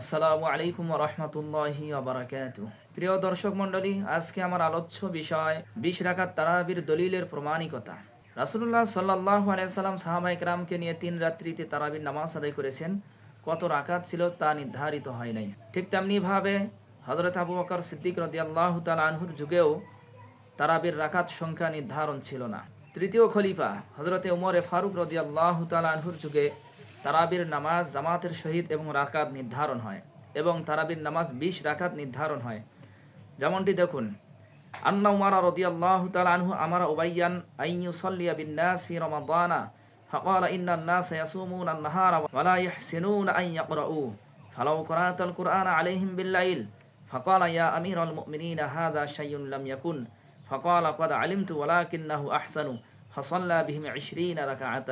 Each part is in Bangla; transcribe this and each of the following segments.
আসসালামু আলাইকুম রহমতুল্লাহি আবরাকাত প্রিয় দর্শক মণ্ডলী, আজকে আমার আলোচ্য বিষয় বিশ রাকাত তারাবির দলিলের প্রমাণিকতা। রাসুল্লাহ সাল্লাহ আলাইসাল্লাম সাহাবাইক রামকে নিয়ে তিন রাত্রিতে তারাবির নামাজ আদায় করেছেন। কত রাকাত ছিল তা নির্ধারিত হয় নাই। ঠিক তেমনিভাবে হজরত আবু বকর সিদ্দিক রদি আল্লাহ তাল আনহুর যুগেও তারাবির রাকাত সংখ্যা নির্ধারণ ছিল না। তৃতীয় খলিফা হজরতে উমরে ফারুক রদি আল্লাহ আনহুর যুগে তারাবির নামাজ জামাতের সহিত এবং রাকাত নির্ধারণ হয় এবং তারাবির নামাজ বিশ রাকাত নির্ধারণ হয় যেমনটি দেখুন আন্না উমারা রদি আল্লাহ আনহু আমারা উবাইয়ান আইন ইউসাল্লিয়া বিন নাস ফি রমাদানা فقال إن الناس يصومون النهار ولا يحسنون أن يقرؤوا فلو قرأت القرآن عليهم بالليل فقال يا أمير المؤمنين هذا شيء لم يكن فقال قد علمت ولكنه أحسن فصلى بهم عشرين ركعة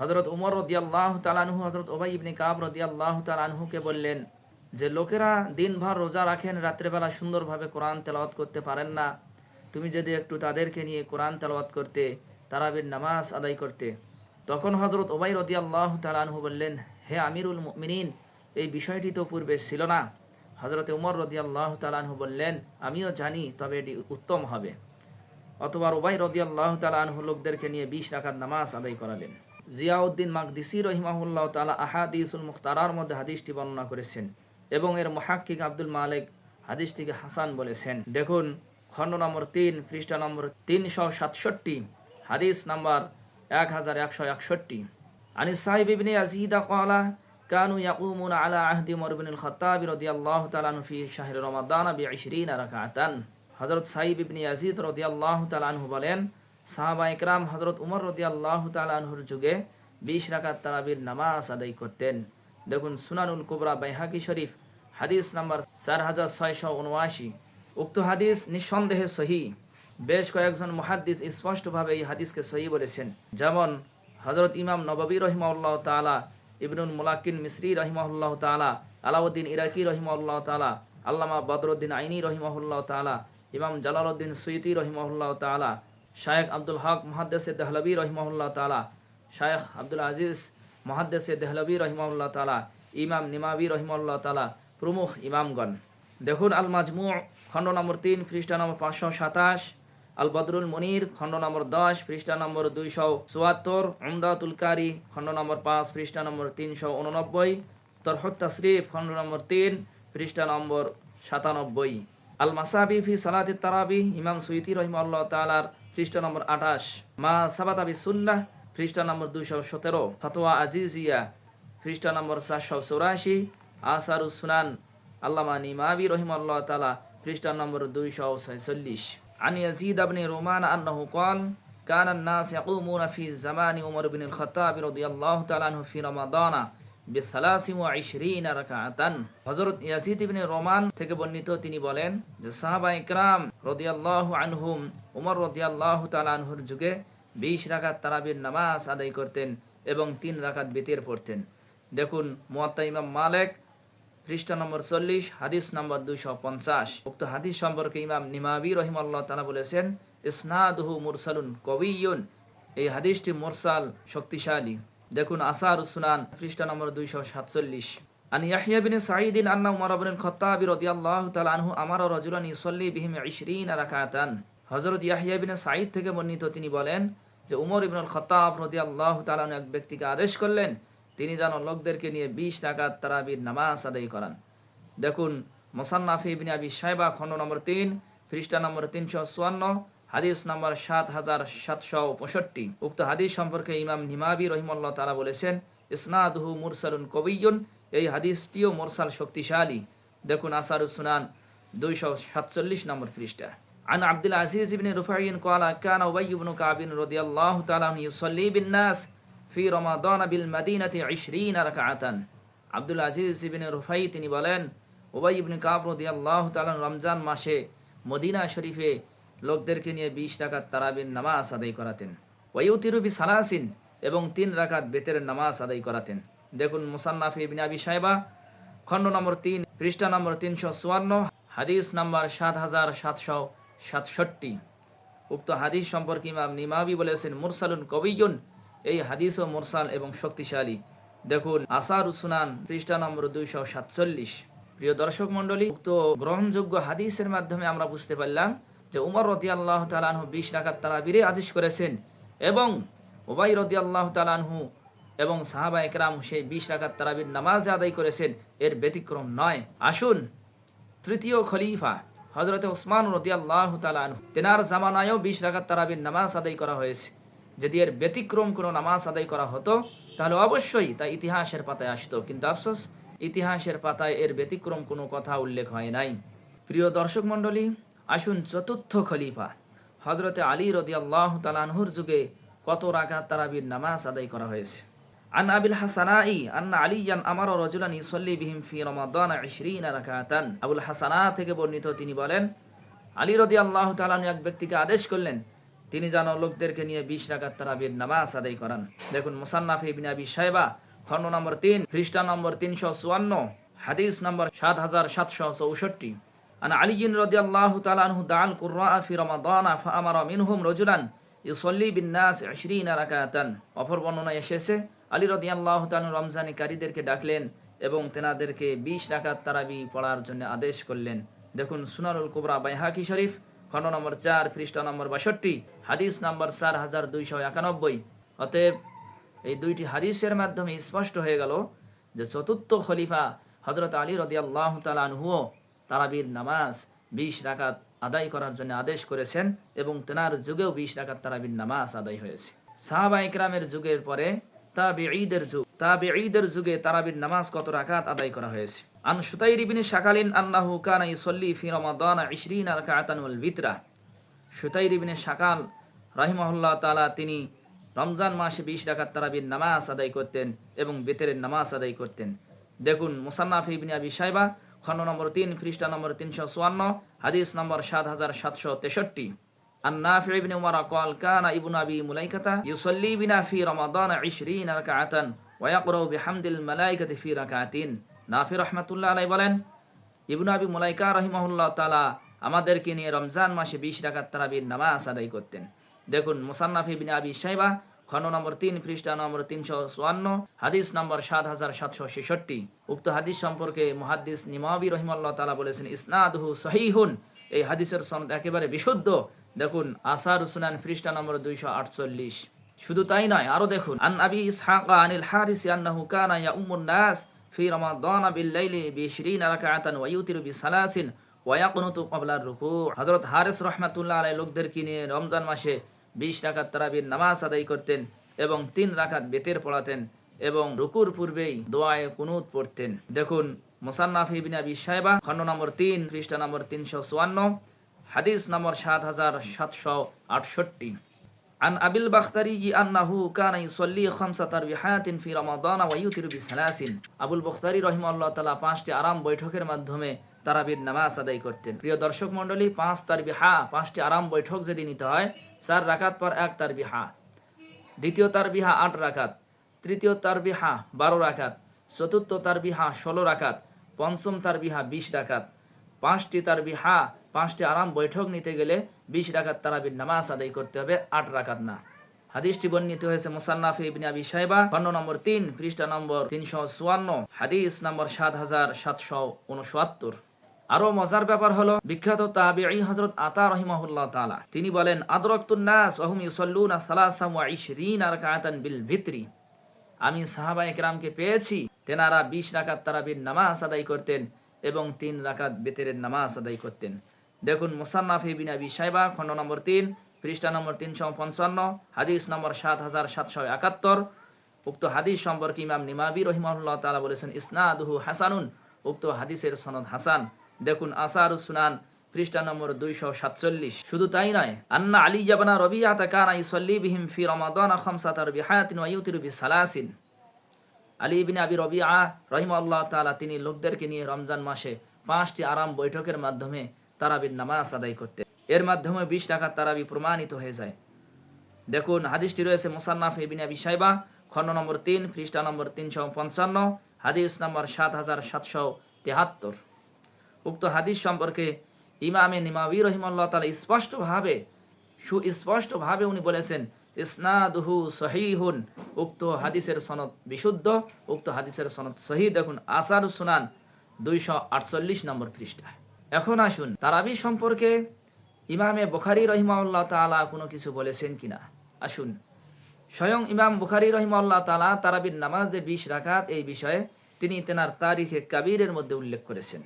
হজরত উমর রদিয়াল্লাহ তালানহু হজরত ওবাই ইবনে কাব রদিয়াল্লাহ তালানহুকে বললেন, যে লোকেরা দিনভর রোজা রাখেন, রাত্রেবেলা সুন্দরভাবে কোরআন তেলাওয়াত করতে পারেন না। তুমি যদি একটু তাদেরকে নিয়ে কোরআন তেলাওয়াত করতে, তারাবির নামাজ আদায় করতে। তখন হজরত ওবাই রদিয়াল্লাহ তালানহু বললেন, হে আমিরুল মিনীন এই বিষয়টি তো পূর্বে ছিল না। হজরত উমর রদিয়াল্লাহ তালানহু বললেন, আমিও জানি, তবে এটি উত্তম হবে। অথবা ওবাই রদিয়াল্লাহ তালানহু লোকদেরকে নিয়ে বিশ রাকাত নামাজ আদায় করালেন। জিয়াউদ্দিন মাকদিসি রহিমাহুল্লাহ তালা আহাদিসুল মুখতারার মধ্যে হাদিসটি বর্ণনা করেছেন এবং এর মহাক্কিক আব্দুল মালিক হাদিসটিকে হাসান বলেছেন। দেখুন, খণ্ড নম্বর তিন, পৃষ্ঠা নম্বর তিনশো সাতষট্টি, হাদিস নাম্বার এক হাজার একশো একষট্টি। আনি সাহিব ইবনে আজিদা কলা কানু ইয়াকুমুন আলা আহদি মরবিনুল খত্তাব রদিয়াল্লাহ তালানু ফি শাহর রমাদান বি ইশরিন রাকাতান হজরত সাহিব ইবনে আজিদ রদিয়াল্লাহ তালানহু বলেন সাহাবা ইকরাম হজরত উমর রদি আল্লাহ যুগে বিশ রাকাত তারাবির নামাজ আদায় করতেন। দেখুন সুনানুল কুবরা বাইহাকি শরীফ, হাদিস নাম্বার চার হাজার ছয়শো উনআশি। উক্ত হাদিস নিঃসন্দেহে সহি। বেশ কয়েকজন মহাদ্দিস স্পষ্টভাবে এই হাদিসকে সহি বলেছেন। যেমন হজরত ইমাম নববী রহিমাউল্লাহ তালা ইবনুল মুলাকিন মিসরি রহিমাহুল্লাহ তালা আলাউদ্দিন ইরাকি রহিমাউল্লাহ তালা আল্লামা বদরুদ্দিন আইনি রহিমাহুল্লাহ তালা ইমাম জালালউদ্দিন সুইতি রহিমাহুল্লাহ তালা শায়েখ আব্দুল হক মহাদ্দেসে দেহলবী রহিমাহুল্লাহ তালা শায়েখ আব্দুল আজিজ মহাদ্দেসে দেহলবী রহিমাউল্লাহ তালা ইমাম নিমাবি রহিমাল্লাহ তালা প্রমুখ ইমামগণ। দেখুন আল মাজমু খণ্ড নম্বর তিন, পৃষ্ঠা নম্বর পাঁচশো সাতাশ, আল বদরুল মনির খণ্ড নম্বর দশ, পৃষ্ঠা নম্বর দুইশো চুয়াত্তর আমদাতুল কারি খণ্ড নম্বর পাঁচ, পৃষ্ঠা নম্বর তিনশো উননব্বই তরহত তশরিফ খণ্ড নম্বর তিন, পৃষ্ঠা নম্বর সাতানব্বই। আল মাসাবি ফি সালাতি তারাবি, ইমাম সুইতি রহিমাল্লাহ তালার পৃষ্ঠা নম্বর আঠাশ মা সাবাত আবি সুন্নাহ পৃষ্ঠা নম্বর দুইশো সতেরো ফতোয়া আজিজিয়া পৃষ্ঠা নম্বর চারশো চৌরাশি আসারু সুনান আল্লামা নিমাবি রহিমাল্লাহ তালা পৃষ্ঠা নম্বর দুইশো ছয়চল্লিশ عن يزيد بن رومان أنه قال كان الناس يقومون في زمان عمر بن الخطاب رضي الله تعالى عنه في رمضان বিসালাসি ওয়া ইশরিনা রাকাতান। হযরত ইয়াসিদ ইবনে রোমান থেকে বর্ণিত তিনি বলেন যে আনহুম যুগে 20 রাকাত তারাবির নামাজ আদায় করতেন এবং তিন রাকাত বিতের পড়তেন। দেখুন, মুয়াত্তা ইমাম মালিক, পৃষ্ঠা নম্বর চল্লিশ, হাদিস নম্বর দুইশো পঞ্চাশ। উক্ত হাদিস সম্পর্কে ইমাম নিমাবি রহিমাল্লাহ তালা বলেছেন, ইসনাদহু মুরসালুন কবিয়ুন এই হাদিসটি মুরসাল শক্তিশালী। দেখুন আসার সুনান, পৃষ্ঠা নম্বর দুইশো সাতচল্লিশ। আন ইয়াহিয়া বিন সাঈদিন আন্না উমর ইবনে খাত্তাব রাদিয়াল্লাহু তাআলা আনহু আমারা রাজুলান ইউসাল্লি বিহিম 20 রাকাতান। হযরত ইয়াহিয়া বিন সাঈদ থেকে বর্ণিত তিনি বলেন যে, উমর ইবনুল খাত্তাব রাদিয়াল্লাহু তাআলা এক ব্যক্তিকে আদেশ করলেন, তিনি যেন লোকদেরকে নিয়ে 20 রাকাত তারাবির নামাজ আদায় করান। দেখুন মোসান্নাফি ইবনে আবি সাইবা খণ্ড নম্বর তিন, পৃষ্ঠা নম্বর 354 হাদিস নম্বর সাত হাজার সাতশো পঁয়ষট্টি উক্ত হাদিস সম্পর্কে ইমাম নিমাবি রহিমল্লাহ তারা বলেছেন ইসনাদহু মুরসালুন কবিয়ুন এই হাদিসটিও মুরসাল শক্তিশালী দেখুন আসারু সুনান দুইশো সাতচল্লিশ নম্বর পৃষ্ঠা عن عبد العزيز بن رفعي قال كان أبي بن كعب رضي الله تعالى عنه يصلي بالناس في رمضان بالمدينة عشرين ركعة عبد العزيز بن رفعي তিনি বলেন ওবাই ইবনে কাব রাদিয়াল্লাহু তাআলা রমজান মাসে মদিনা শরীফে লোকদেরকে নিয়ে বিশ রাকাত তারাবির নামাজ আদায় করাতেন। ওয়ুতিরুবি সালাসিন এবং তিন রাকাত বেতের নামাজ আদায় করাতেন। দেখুন মুসান্নাফি ইবনে আবি সাহেবা খণ্ড নম্বর তিন, পৃষ্ঠা নম্বর তিনশো চুয়ান্ন, হাদিস নাম্বার সাত হাজার সাতশো সাতষট্টি। উক্ত হাদিস সম্পর্কে ইমাম নিমাবি বলেছেন, মুরসালুন কবিয়ুন, এই হাদিসও মুরসাল এবং শক্তিশালী। দেখুন আসার সুনান, পৃষ্ঠা নম্বর দুইশো সাতচল্লিশ। প্রিয় দর্শক মন্ডলী উক্ত গ্রহণযোগ্য হাদিসের মাধ্যমে আমরা বুঝতে পারলাম যে উমর রদি আল্লাহ তালানহু বিশ রাকাত তারাবিরে আদেশ করেছেন এবং ওবাই রদি আল্লাহ তালানহু এবং সাহাবা একরাম সেই বিশ রাকাত তারাবির নামাজ আদায় করেছেন, এর ব্যতিক্রম নয়। আসুন, তৃতীয় খলিফা হজরত ওসমান রদি আল্লাহ তালানহু তেনার জামানায়ও বিশ রাকাত তারাবির নামাজ আদায় করা হয়েছে। যদি এর ব্যতিক্রম কোনো নামাজ আদায় করা হতো, তাহলে অবশ্যই তা ইতিহাসের পাতায় আসতো। কিন্তু আফসোস, ইতিহাসের পাতায় এর ব্যতিক্রম কোনো কথা উল্লেখ হয় নাই। প্রিয় দর্শক মণ্ডলী আসুন চতুর্থ খলিফা। হজরতে আলী রদি আল্লাহ তালানহুর যুগে কত রাকাত তারাবির নামাজ আদায় করা হয়েছে। আন আবিল হাসানাই আন্না আলিয়ান আমার রজুলান ইসল্লি বিহিম ফি রমাদান ইশরিন রাকাতান। আবুল হাসানা থেকে বর্ণিত তিনি বলেন, আলী রদি আল্লাহ তালান এক ব্যক্তিকে আদেশ করলেন, তিনি যেন লোকদেরকে নিয়ে বিশ রাকাত তারাবির নামাজ আদায় করান। দেখুন, মুসান্নাফি ইবিন আবি সাহেবা খণ্ড নম্বর তিন খ্রিস্টান নম্বর তিনশো চুয়ান্ন, হাদিস নম্বর সাত হাজার সাতশো চৌষট্টি। আন আলিগিন রদি আল্লাহ তালানহু দাল কুর্রা ফি রমাদান ফামার মিনহুম রজুলান ইসল্লি বিন্নাস আশরিনা রাকাতান। অপর বর্ণনায় এসেছে, আলী রদি আল্লাহ তালু রমজানিকারীদেরকে ডাকলেন এবং তেনাদেরকে বিশ রাকাত তারাবি পড়ার জন্য আদেশ করলেন। দেখুন সুনারুল কুবরা বাইহাকি শরীফ, খণ্ড নম্বর চার, পৃষ্ঠা নম্বর বাষট্টি, হাদিস নম্বর চার হাজার দুইশো একানব্বই। অতএব এই দুইটি হাদিসের মাধ্যমে স্পষ্ট হয়ে গেল যে চতুর্থ খলিফা হজরত আলী রদি আল্লাহ তালানহুও তারাবির নামাজ বিশ রাকাত আদায় করার জন্য আদেশ করেছেন এবং তেনার যুগেও বিশ রাকাত তারাবির নামাজ আদায় হয়েছে। সাহাবা ইকরামের যুগের পরে তাবে ঈদের যুগ তাবে ঈদের যুগে তারাবির নামাজ কত রাকাত আদায় করা হয়েছে? আন সুতাইর ইবনে শাকালিন আন্নাহু কানা ইসল্লি ফি রমাদান 20 রাকাতান ওয়াল বিতরা সুতাইর ইবনে শাকাল রাহিমাহুল্লাহ তাআলা তিনি রমজান মাসে বিশ রাকাত তারাবির নামাজ আদায় করতেন এবং বেতেরের নামাজ আদায় করতেন। দেখুন মুসান্নাফ ইবনে আবি সাইবা খণ্ড নম্বর তিন খ্রিস্টা নম্বর তিনশো চুয়ান্ন হাদিস নম্বর সাত হাজার সাতশো তেষট্টি عن نافع بن عمر قال كان ابن ابي مليكه يصلي بنا في رمضان 20 ركعه ويقرأ بحمد الملائكه في ركعتين নাফি রহমাতুল্লাহ আলাই বলেন ইবনু আবি মুলাইকা রহিমাহুল্লাহ তাআলা আমাদেরকে নিয়ে রমজান মাসে বিশ রাকাত তারাবির নামাজ আদায় করতেন দেখুন মুসান্নাফ ইবনে আবি সাইবা খণ্ড নম্বর তিন, পৃষ্ঠা নম্বর তিনশো চুয়ান্ন, হাদিস নম্বর সাত হাজার সাতশো ছেষট্টি। উক্ত হাদিস সম্পর্কে মুহাদ্দিস নিমাবি রহিমাল্লাহ তালা বলেছেন, ইসনাদহু সহিহুন। এই হাদিসের সনদ একেবারে বিশুদ্ধ। দেখুন, আসার সুনান, পৃষ্ঠা নম্বর দুইশো আটচল্লিশ। শুধু তাই নয়, আরও দেখুন, আন আবি ইসহাকা আনিল হারিস আন্নাহু কানা ইয়াউমুন নাস ফি রমাদান বিল লাইলি বি 20 রাকাতান ওয়া ইউতিরু বি সালাসিন ওয়া ইয়াকুনুতু ক্বাবলা রুকু। হযরত হারিস রাহমাতুল্লাহ আলাইহি লোকদেরকে নিয়ে রমজান মাসে 20 রাকাত তারাবির নামাজ আদায় করতেন এবং তিন রাকাত বেতের পড়াতেন এবং রুকুর পূর্বেই দোয়ায়ে কুনুত পড়তেন দেখুন মুসান্নাফ ইবনে আবি সাহেবা খণ্ড নম্বর তিন পৃষ্ঠা নম্বর তিনশো চুয়ান্ন হাদিস নম্বর সাত হাজার সাতশো আটষট্টি عن أبي البختري أنه كان يصلي خمسة تربيحات في رمضان ويوتر بثلاث আবুল বখতারি রহিমাল্লাহ তালা পাঁচটি আরাম বৈঠকের মাধ্যমে তারাবির নামাজ আদায় করতেন। প্রিয় দর্শক মণ্ডলী, পাঁচ তারবিহা, পাঁচটি আরাম বৈঠক যদি নিতে হয়, চার রাকাত পর এক তারবিহা। দ্বিতীয় তারবিহা, আট রাকাত। তৃতীয় তারবিহা, বারো রাকাত। চতুর্থ তারবিহা, ষোলো রাকাত। পঞ্চম তারবিহা, বিশ রাকাত। পাঁচটি তারবিহা, পাঁচটি আরাম বৈঠক নিতে গেলে বিশ রাকাত তারাবির নামাজ আদায় করতে হবে, আট রাকাত না। হাদিসটি বর্ণিত হয়েছে মুসান্নাফ ইবনে আবি সাহেবা খণ্ড নম্বর তিন, পৃষ্ঠা নম্বর তিনশো চুয়ান্ন, হাদিস নম্বর সাত হাজার সাতশো উনসত্তর। আরও মজার ব্যাপার হলো, বিখ্যাত তাবিঈ হযরত আতা রহিমাহুল্লাহ তাআলা, তিনি বলেন, আদরাকতুন নাস ওয়া হুম ইউসাল্লুনা সালাসা ওয়া 20 রাকাতান বিল ভিতরি। আমি সাহাবা একরামকে পেয়েছি, তেনারা 20 রাকাত তারাবির নামাজ আদায় করতেন এবং তিন রাকাত বেতেরের নামাজ আদায় করতেন। দেখুন, মুসান্নাফ ইবিন আবি সাইবা খণ্ড নম্বর তিন, পৃষ্ঠা নম্বর তিনশো পঞ্চান্ন, হাদিস নম্বর সাত হাজার সাতশো একাত্তর। উক্ত হাদিস সম্পর্কে ইমাম নিমাবি রহিমাহুল্লাহ তাআলা বলেছেন, ইসনাদুহু হাসানুন। উক্ত হাদিসের সনদ হাসান। দেখুন আসার সুনান, পৃষ্ঠা নম্বর দুইশো সাতচল্লিশ। শুধু তাই নয়, আন্না আলী জাবানা রবিয়াতা কানা ইসল্লি বিহিম ফি রমাদান খামসাতার বিহায়াতিন ওয়া ইউতিরু বিসালাসিন। আলী ইবিন আবি রবিআ রহিম আল্লাহ তালা তিনি লোকদেরকে নিয়ে রমজান মাসে পাঁচটি আরাম বৈঠকের মাধ্যমে তারাবির নামাজ আদায় করতে এর মাধ্যমে বিশ টাকা তারাবি প্রমাণিত হয়ে যায়। দেখুন, হাদিসটি রয়েছে মুসান্নাফ ইবিন আবি সাইবা খণ্ড নম্বর তিন, পৃষ্ঠা নম্বর তিনশো পঞ্চান্ন, হাদিস নম্বর সাত হাজার সাতশো তেহাত্তর। উক্ত হাদিস সম্পর্কে ইমামে নিমাবি রহিমাল্লাহ তালা স্পষ্টভাবে, সুস্পষ্টভাবে উনি বলেছেন, ইসনাদুহু সহিহুন। উক্ত হাদিসের সনদ বিশুদ্ধ, উক্ত হাদিসের সনদ সহি দেখুন, আসার সুনান দুইশো আটচল্লিশ নম্বর পৃষ্ঠায়। এখন আসুন, তারাবি সম্পর্কে ইমামে বুখারি রহিমাউল্লাহ তাআলা কোনো কিছু বলেছেন কিনা আসুন, স্বয়ং ইমাম বুখারি রহিমাল্লাহ তালা তারাবির নামাজ যে বিশ রাকাত এই বিষয়ে তিনি তেনার তারিখে কাবিরের মধ্যে উল্লেখ করেছেন।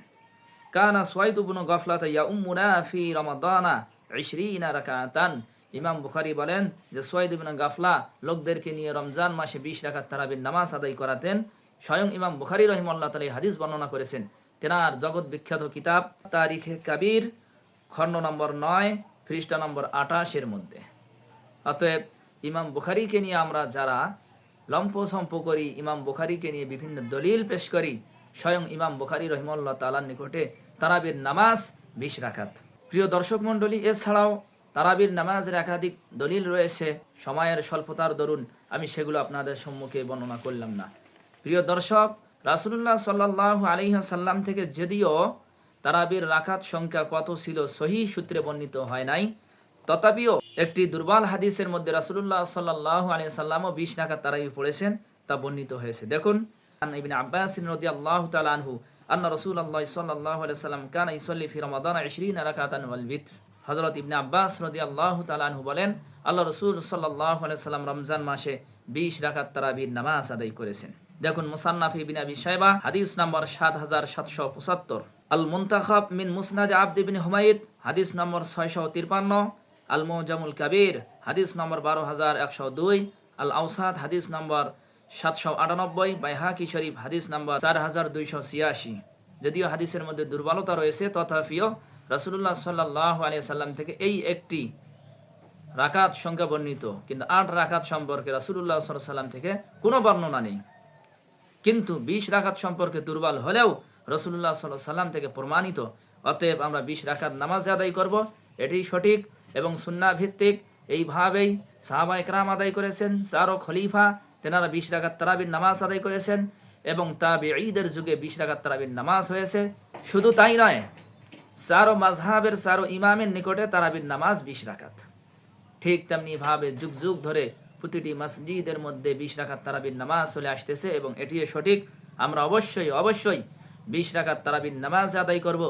কানা সোয়াইদ উবনু গফলাত ইয়া উম্মুনা ফি রমাদানা ইশরিনা রাকাতান। ইমাম বুখারি বলেন যে সোয়াইদ ইবনে গাফলা লোকদেরকে নিয়ে রমজান মাসে বিশ রাকাত তারাবির নামাজ আদায় করাতেন। স্বয়ং ইমাম বুখারি রহিমাল্লাহ তালা হাদিস বর্ণনা করেছেন। তেনার জগৎ বিখ্যাত কিতাব তারিখে কাবির, খণ্ড নম্বর নয়, পৃষ্ঠা নম্বর আঠাশের মধ্যে। অতএব ইমাম বুখারিকে নিয়ে আমরা যারা লম্পসম্প করি, ইমাম বুখারিকে নিয়ে বিভিন্ন দলিল পেশ করি, স্বয়ং ইমাম বুখারি রহিমল্লা তালার নিকটে তারাবির নামাজ বিশ রাখাত প্রিয় দর্শক মণ্ডলী, এছাড়াও তারাবির নামাজের একাধিক দলিল রয়েছে। সময়ের স্বল্পতার দরুন আমি সেগুলো আপনাদের সম্মুখে বর্ণনা করলাম না। প্রিয় দর্শক রাসুল্লাহ সাল্লাহ আলিহাসাল্লাম থেকে যদিও তারাবির রাকাত সংখ্যা কত ছিল সহি সূত্রে বর্ণিত হয় নাই, তথাপিও একটি দুর্বল হাদিসের মধ্যে রাসুল্লাহ সাল্লাহ আলী সাল্লামও বিশ রাকাত তারাবি পড়েছেন, তা বর্ণিত হয়েছে। দেখুন ইবনে আব্বাস রাদিয়াল্লাহু তাআলা আনহু আন্না রাসূলুল্লাহ সাল্লাল্লাহু আলাইহি সাল্লাম কানা ইসাল্লি ফি রমাদান 20 রাকাতান ওয়াল বিত্র হযরত ইবনে আব্বাস রাদিয়াল্লাহু তাআলা আনহু বলেন, আল্লাহ রাসূল আলাইহি সাল্লাম রমজান মাসে 20 রাকাত তারাবির নামাজ আদায় করেছেন। দেখুন, মুসান্নাফ ইবনে আবি শাইবা, হাদিস নম্বর 7775 আল মুনতাখাব মিন মুসনাদ আবদ ইবনে হুমায়দ, হাদিস নম্বর 653 আল মুজামুল কাবির, হাদিস নম্বর 12102 আল আউসাদ হাদিস নম্বর সাতশো আটানব্বই বাইহাকি শরীফ, হাদিস নাম্বার চার হাজার দুইশো ছিয়াশি। যদিও হাদিসের মধ্যে দুর্বলতা রয়েছে, তথাপিও রসুল্লাহ সাল্লাহ আলিয়া সাল্লাম থেকে এই একটি রাকাত সংখ্যা বর্ণিত। কিন্তু আট রাকাত সম্পর্কে রাসুল্লাহ সাল্লাম থেকে কোনো বর্ণনা নেই। কিন্তু বিশ রাকাত সম্পর্কে দুর্বল হলেও রসুল্লাহ সাল্লাহ সাল্লাম থেকে প্রমাণিত। অতএব আমরা বিশ রাকাত নামাজ আদায় করব, এটি সঠিক এবং সুন্না ভিত্তিক। এইভাবেই সাহাবা একরাম আদায় করেছেন, চারো খলিফা তেনারা বিশ রাকাত তারাবির নামাজ আদায় করেছেন এবং তাবে ঈদের যুগে বিশ রাকাত তারাবির নামাজ হয়েছে। শুধু তাই নয় সারো মাঝহাবের সারো ইমামের নিকটে তারাবির নামাজ বিশ রাকাত। ঠিক তেমনি ভাবে যুগ যুগ ধরে প্রতিটি মসজিদের মধ্যে বিশ রাকাত তারাবির নামাজ চলে আসতেছে এবং এটিও সঠিক। আমরা অবশ্যই অবশ্যই বিশ রাকাত তারাবির নামাজ আদায় করব।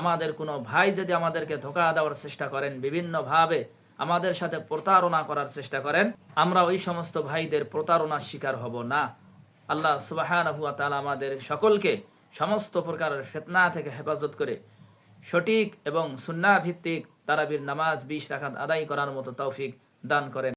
আমাদের কোনো ভাই যদি আমাদেরকে ধোকা দেওয়ার চেষ্টা করেন, বিভিন্নভাবে আমাদের সাথে প্রতারণা করার চেষ্টা করেন। আমরা ওই সমস্ত ভাইদের প্রতারণার শিকার হব না। আল্লাহ সুবাহান হুয়া তালা আমাদের সকলকে সমস্ত প্রকারের ফেতনা থেকে হেফাজত করে সঠিক এবং সুন্না ভিত্তিক তারাবির নামাজ বিশ রাখাত আদায় করার মতো তৌফিক দান করেন।